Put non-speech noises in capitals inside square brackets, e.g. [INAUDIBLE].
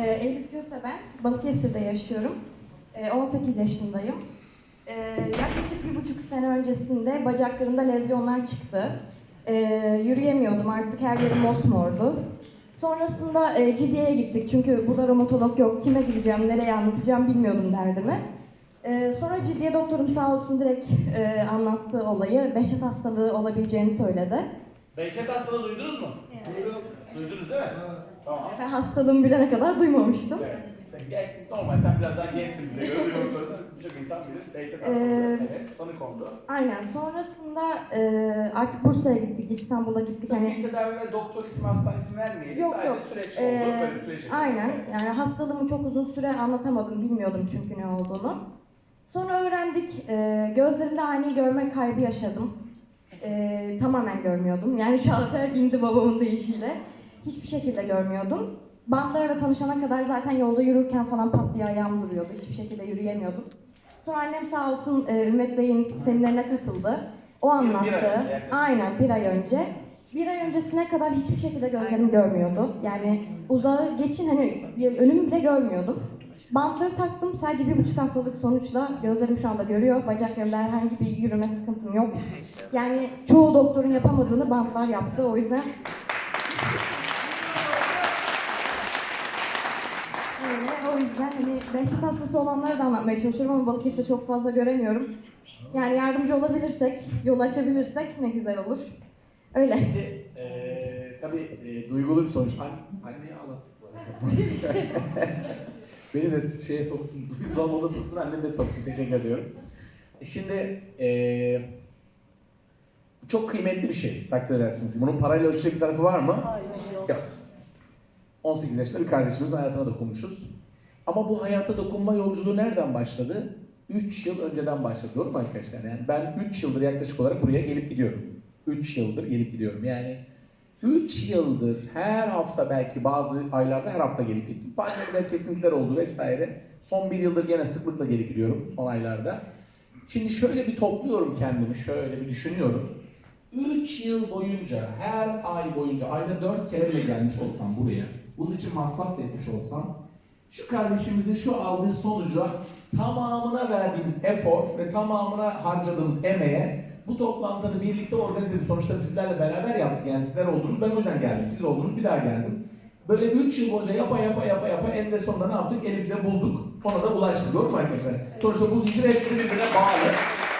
Ee, Elif Köse ben. Balıkesir'de yaşıyorum. Ee, 18 yaşındayım. Ee, yaklaşık bir buçuk sene öncesinde bacaklarımda lezyonlar çıktı. Ee, yürüyemiyordum artık her yerim mosmordu. Sonrasında e, Ciddiye'ye gittik çünkü burada romatolog yok. Kime gideceğim, nereye anlatacağım bilmiyordum derdimi. Ee, sonra Ciddiye doktorum sağ olsun direkt e, anlattı olayı. Behçet hastalığı olabileceğini söyledi. Behçet hastalığı duydunuz mu? Duydum. Duydunuz değil mi? Tamam. Ben hastalığımı bilene kadar duymamıştım. Evet. Sen gel, normal sen biraz daha gençsin bize göre. Sonrasında birçok insan bilir. Behçet hastalığı. Ee, evet, tanı kondu. Aynen. Sonrasında e, artık Bursa'ya gittik, İstanbul'a gittik. Tabii Hani ilk tedavide doktor ismi, hastane ismi vermeyelim. Yok, Sadece yok. süreç oldu. Ee, Böyle bir süreç yaşadık. aynen. Yani hastalığımı çok uzun süre anlatamadım, bilmiyordum çünkü ne olduğunu. Sonra öğrendik. E, gözlerimde ani görme kaybı yaşadım. E, tamamen görmüyordum. Yani şalter indi babamın deyişiyle. Hiçbir şekilde görmüyordum. Bantlarla tanışana kadar zaten yolda yürürken falan pat diye ayağım duruyordu. Hiçbir şekilde yürüyemiyordum. Sonra annem sağ olsun e, Ümmet Bey'in seminerine katıldı. O Bir- bir anlattı. ay önce yaklaşık. Aynen bir ay önce. Bir ay öncesine kadar hiçbir şekilde gözlerim görmüyordu. Yani uzağı geçin hani önümü bile görmüyordum. Bantları taktım sadece bir buçuk haftalık sonuçla gözlerim şu anda görüyor. Bacaklarımda herhangi bir yürüme sıkıntım yok. Yani çoğu doktorun yapamadığını bantlar yaptı. O yüzden Öyle, o yüzden hani Behçet hastası olanları da anlatmaya çalışıyorum ama Balıkesir'de çok fazla göremiyorum. Yani yardımcı olabilirsek, yol açabilirsek ne güzel olur. Öyle. Şimdi eee tabii eee, duygulu bir sonuç. Anne, anneye anlattık bu arada. [LAUGHS] Beni de şeye soktun, [LAUGHS] duygusal moda soktun, annemi de soktun. Teşekkür ediyorum. E Şimdi eee çok kıymetli bir şey takdir edersiniz. Bunun parayla ölçecek bir tarafı var mı? Yok. 18 yaşında bir kardeşimizin hayatına dokunmuşuz. Ama bu hayata dokunma yolculuğu nereden başladı? 3 yıl önceden başladı. Doğru mu arkadaşlar? Yani ben 3 yıldır yaklaşık olarak buraya gelip gidiyorum. 3 yıldır gelip gidiyorum. Yani 3 yıldır her hafta belki bazı aylarda her hafta gelip gittim. Pandemide kesintiler oldu vesaire. Son bir yıldır gene sıklıkla gelip gidiyorum son aylarda. Şimdi şöyle bir topluyorum kendimi, şöyle bir düşünüyorum. 3 yıl boyunca, her ay boyunca, ayda 4 kere bile gelmiş olsam buraya, bunun için masraf etmiş olsam, şu kardeşimizin şu aldığı sonuca tamamına verdiğimiz efor ve tamamına harcadığımız emeğe bu toplantını birlikte organize edip sonuçta bizlerle beraber yaptık. Yani sizler oldunuz, ben o yüzden geldim. Siz oldunuz, bir daha geldim. Böyle 3 yıl boyunca yapa yapa yapa yapa eninde sonunda ne yaptık? Elif'le bulduk. Ona da ulaştık. Doğru mu arkadaşlar? Sonuçta bu zincir hepsi birbirine bağlı.